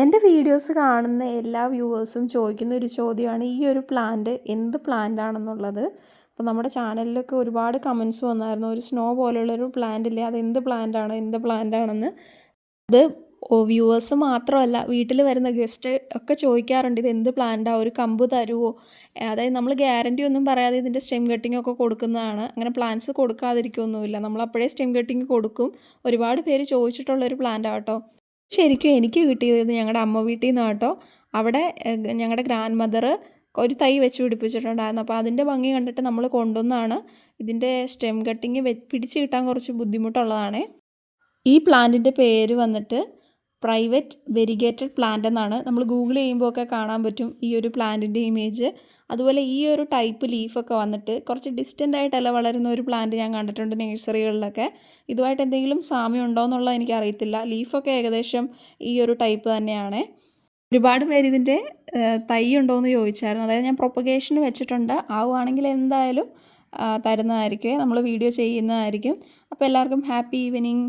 എന്റെ വീഡിയോസ് കാണുന്ന എല്ലാ വ്യൂവേഴ്സും ചോദിക്കുന്ന ഒരു ചോദ്യമാണ് ഈ ഒരു പ്ലാന്റ് എന്ത് പ്ലാന്റ് ആണെന്നുള്ളത്? അപ്പോൾ നമ്മുടെ ചാനലിലൊക്കെ ഒരുപാട് കമൻസ് വന്നായിരുന്നു ഒരു സ്നോ പോലെയുള്ളൊരു പ്ലാന്റ് ഇല്ലേ? അത് എന്ത് പ്ലാന്റ് ആണ്? എന്ത് പ്ലാന്റ് ആണെന്ന്? അത് വ്യൂവേഴ്സ് മാത്രമല്ല വീട്ടിൽ വരുന്ന ഗസ്റ്റ് ഒക്കെ ചോദിക്കാറുണ്ട് ഇത് എന്ത് പ്ലാന്റാണ് ഒരു കമ്പ് തരുമോ അതായത് നമ്മൾ ഗ്യാരണ്ടി ഒന്നും പറയാതെ ഇതിന്റെ സ്റ്റെം കട്ടിംഗ് ഒക്കെ കൊടുക്കുന്നതാണ്. അങ്ങനെ പ്ലാന്റ്സ് കൊടുക്കാതിരിക്കുകയൊന്നുമില്ല നമ്മൾ അപ്പോഴേ സ്റ്റെം കട്ടിങ് കൊടുക്കും. ഒരുപാട് പേര് ചോദിച്ചിട്ടുള്ളൊരു പ്ലാന്റ് കേട്ടോ. ശരിക്കും എനിക്ക് കിട്ടിയത് ഞങ്ങളുടെ അമ്മ വീട്ടിൽ നിന്ന് കേട്ടോ അവിടെ ഞങ്ങളുടെ ഗ്രാൻഡ് മദർ ഒരു തൈ വെച്ച് പിടിപ്പിച്ചിട്ടുണ്ടായിരുന്നു. അപ്പോൾ അതിന്റെ ഭംഗി കണ്ടിട്ട് നമ്മൾ കൊണ്ടുവന്നാണ് ഇതിന്റെ സ്റ്റെം കട്ടിങ് പിടിച്ച് കിട്ടാൻ കുറച്ച് ബുദ്ധിമുട്ടുള്ളതാണ്. ഈ പ്ലാന്റിന്റെ പേര് വന്നിട്ട് പ്രൈവറ്റ് വെരിഗേറ്റഡ് പ്ലാന്റ് എന്നാണ്. നമ്മൾ ഗൂഗിൾ ചെയ്യുമ്പോൾ ഒക്കെ കാണാൻ പറ്റും ഈ ഒരു പ്ലാന്റിന്റെ ഇമേജ് അതുപോലെ ഈ ഒരു ടൈപ്പ് ലീഫൊക്കെ വന്നിട്ട് കുറച്ച് ഡിസ്റ്റന്റ് ആയിട്ടല്ല വളരുന്ന ഒരു പ്ലാന്റ് ഞാൻ കണ്ടിട്ടുണ്ട് നേഴ്സറികളിലൊക്കെ. ഇതുമായിട്ട് എന്തെങ്കിലും സാമ്യം ഉണ്ടോ എന്നുള്ളത് എനിക്ക് എനിക്കറിയത്തില്ല ലീഫൊക്കെ ഏകദേശം ഈ ഒരു ടൈപ്പ് തന്നെയാണ്. ഒരുപാട് പേര് ഇതിന്റെ തൈ ഉണ്ടോ എന്ന് ചോദിച്ചായിരുന്നു. അതായത് ഞാൻ പ്രൊപ്പഗേഷന് വെച്ചിട്ടുണ്ട്. ആവുകയാണെങ്കിൽ എന്തായാലും തരുന്നതായിരിക്കും. നമ്മൾ വീഡിയോ ചെയ്യുന്നതായിരിക്കും. അപ്പോൾ എല്ലാവർക്കും ഹാപ്പി ഈവനിങ്